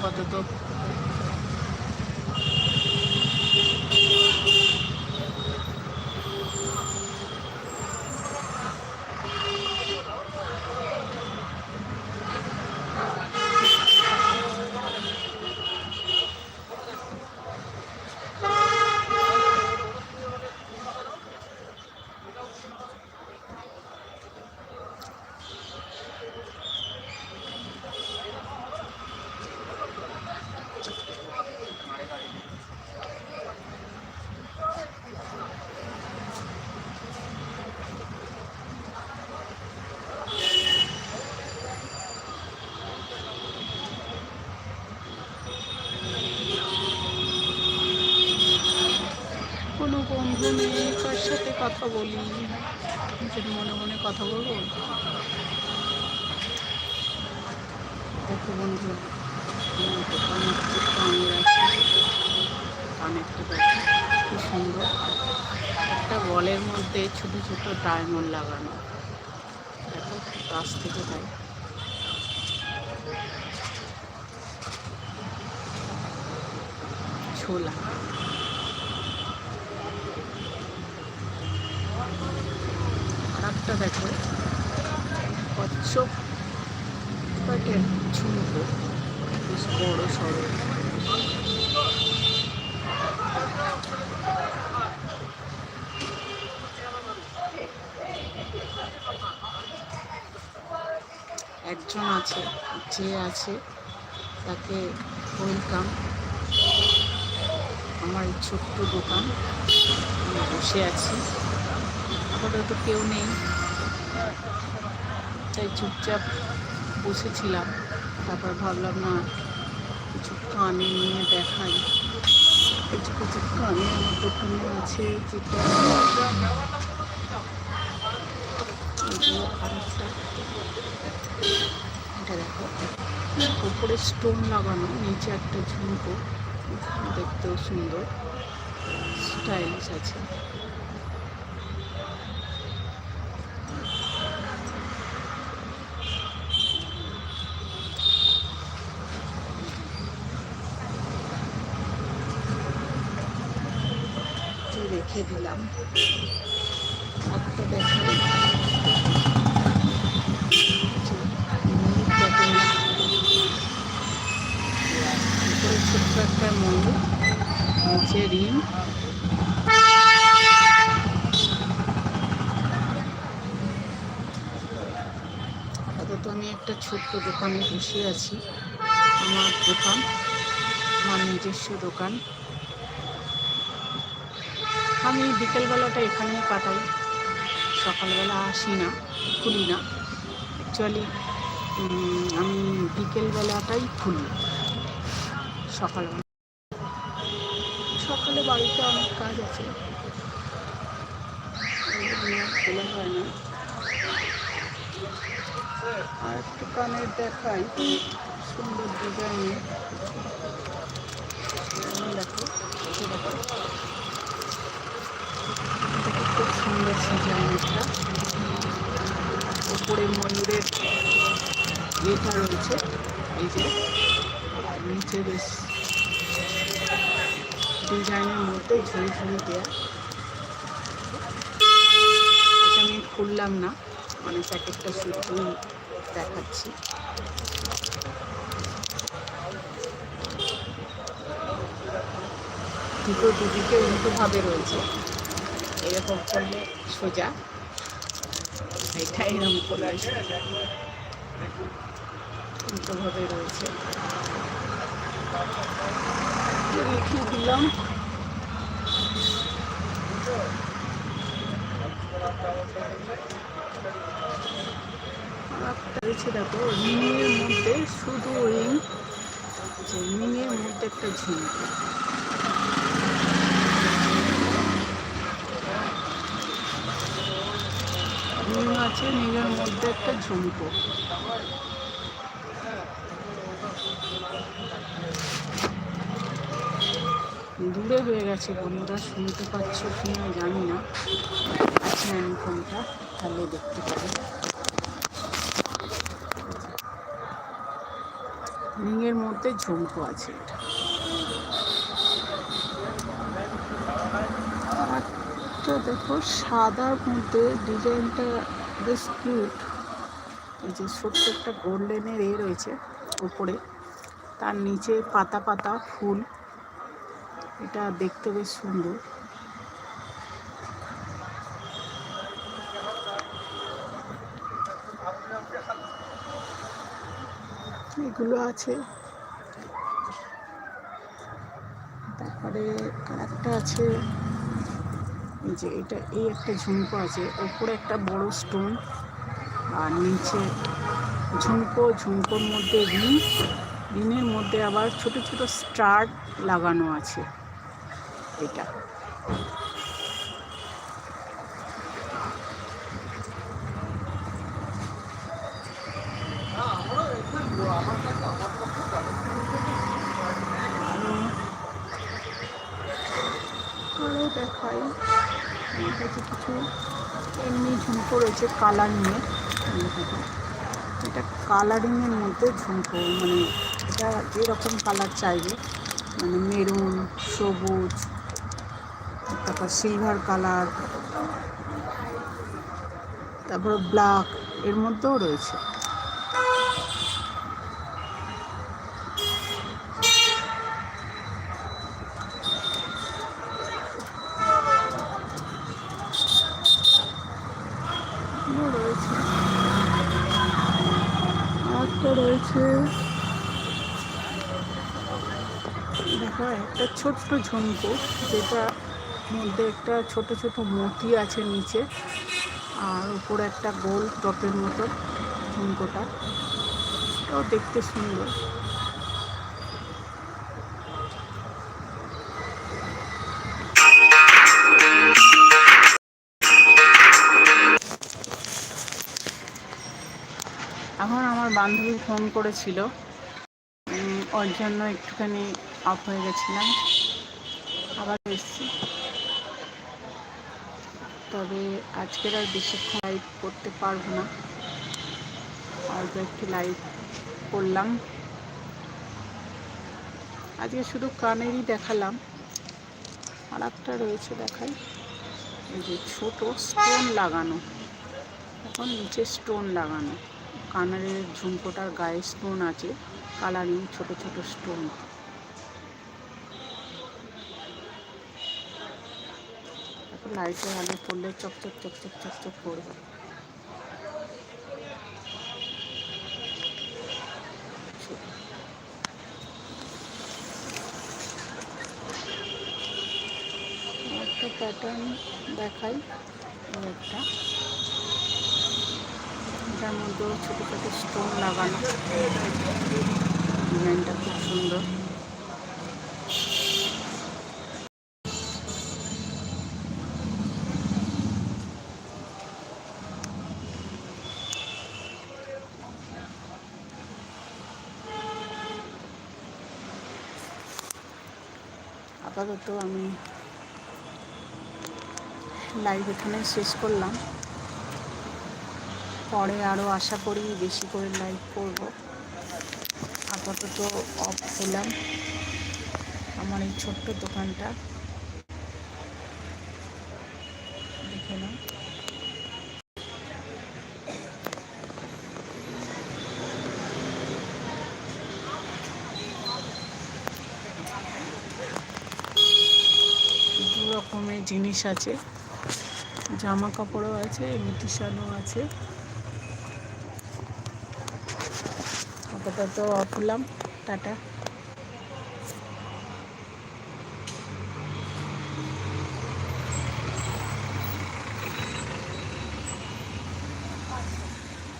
বন্ধু নেই আপাতত কোনো বন্ধু নেই কার সাথে কথা বলি, নিজের মনে মনে কথা বলব। দেখো বন্ধু আছে কানেরটা সুন্দর। একটা বলের মধ্যে ছোট ছোট ডায়মন্ড লাগানো। দেখো কাছ থেকে তাই। ছোলা। একটা দেখো। কচ্ছপ প্যাকেট ঝুমকো বেশ বড় সড়ো একজন আছে, যে আছে, তাকে ওয়েলকাম আমার ছোট্ট দোকান বসে আছি। আপাতত কেউ নেই। তাই চুপচাপ বসেছিলাম। তারপর ভাবলাম, না, কিছু কানে নিয়ে দেখাই। কিছু কিছু কানে আমার দোকানে আছে এটা উপরে স্টোন লাগানো, নিচে একটা ঝুমকো। দেখতেও সুন্দর স্টাইলিশ আছে একটু রেখে দিলাম। ছোট্ট একটা আমি একটা ছোট্ট দোকানে বসে আছি। আমার দোকান, আমার নিজস্ব দোকান। আমি বিকেলবেলাটা এখানেই কাটাই। সকালবেলা আসি না, খুলি না। অ্যাকচুয়ালি আমি বিকেলবেলাটাই খুলি। সকালবেলা। সকালে বাড়িতে অনেক কাজ আছে। খোলা হয় না। আর একটু কানের দেখাই। সুন্দর ডিজাইনের দেখো দেখো এটা সুন্দর ডিজাইনটা ওপরে ময়ূরের ইয়েটা রয়েছে, এই যে। আর নিচে বেশ ডিজাইনের মধ্যে ঝুড়ি ঝুড়ি দেওয়া এটা আমি খুললাম না মানে প্যাকেটটা শুধুই দেখাচ্ছি। দুটো দুদিকে উল্টোভাবে রয়েছে। এরকম করলে সোজা। এটা এরকম করলে সোজা উল্টোভাবে রয়েছে। রেখে দিলাম। রয়েছে দেখো রিংয়ের মধ্যে শুধু রিং যে রিংয়ের মধ্যে একটা ঝুমকি রিং আছে রিংয়ের মধ্যে একটা ঝুমকো। দূরে হয়ে গেছে বন্ধুরা, শুনতে পাচ্ছ কি না জানি না। আছে আমি ফোনটা তাহলে দেখতে পাবে রিংয়ের মধ্যে ঝুমকো আছে দেখো, সাদার মধ্যে ডিজাইনটা বেশ কিউট। এই যে ছোট্ট একটা গোল্ডেনের এ রয়েছে উপরে। তার নিচে পাতা পাতা ফুল। এটা দেখতে বেশ সুন্দর। এগুলো আছে। তারপরে আরেকটা আছে। যে এটা, এই একটা ঝুমকো আছে, ওপরে একটা বড় স্টোন আর নিচে ঝুমকো, ঝুমকোর মধ্যে রিং রিংয়ের মধ্যে আবার ছোট ছোট স্টার লাগানো আছে, এটা আরও দেখাই। আমার কাছে কিছু এমনি ঝুমকো রয়েছে কালার নিয়ে এটা কালারিংয়ের মধ্যে ঝুমকো মানে এটা যেরকম কালার চাইবে মানে মেরুন সবুজ, তারপর সিলভার কালার তারপর ব্ল্যাক এর মধ্যেও রয়েছে এগুলো রয়েছে আরেকটা রয়েছে। দেখো, একটা ছোট্ট ঝুমকো, যেটা মধ্যে একটা ছোট ছোট মতি আছে নিচে, আর উপরে একটা গোল টপের মতো ঝুমকোটা। এটাও দেখতে সুন্দর। এখন আমার বান্ধবী ফোন করেছিল। ওর জন্য একটুখানি অফ হয়ে গেছিলাম। আবার এসছি। তবে আজকের আর বেশিক্ষণ লাইভ করতে পারব না। অল্প একটু লাইভ করলাম। আজকে শুধু কানেরই দেখালাম। আর একটা রয়েছে দেখাই। এই যে ছোট স্টোন লাগানো। এখন নিচে স্টোন লাগানো। কানের ঝুমকোটার গায়ে স্টোন আছে কালারিং ছোট ছোট স্টোন তারপর লাইটের আলো পড়লে চকচক চকচক চকচক করবে একটা প্যাটার্ন দেখাই একটা এটার মধ্যেও ছোটো ছোটো স্টোন লাগানো। ডিজাইনটা খুব সুন্দর। আপাতত আমি লাইভ এখানে শেষ করলাম। পরে আরও আশা করি বেশি করে লাইভ করব। আপাতত অফ হলাম। আমার এই ছোট্ট দোকানটা। দেখে নাও। রকমের জিনিস আছে। জামা কাপড়ও আছে ইমিটেশনও আছে। আপাতত অফ হলাম টাটা।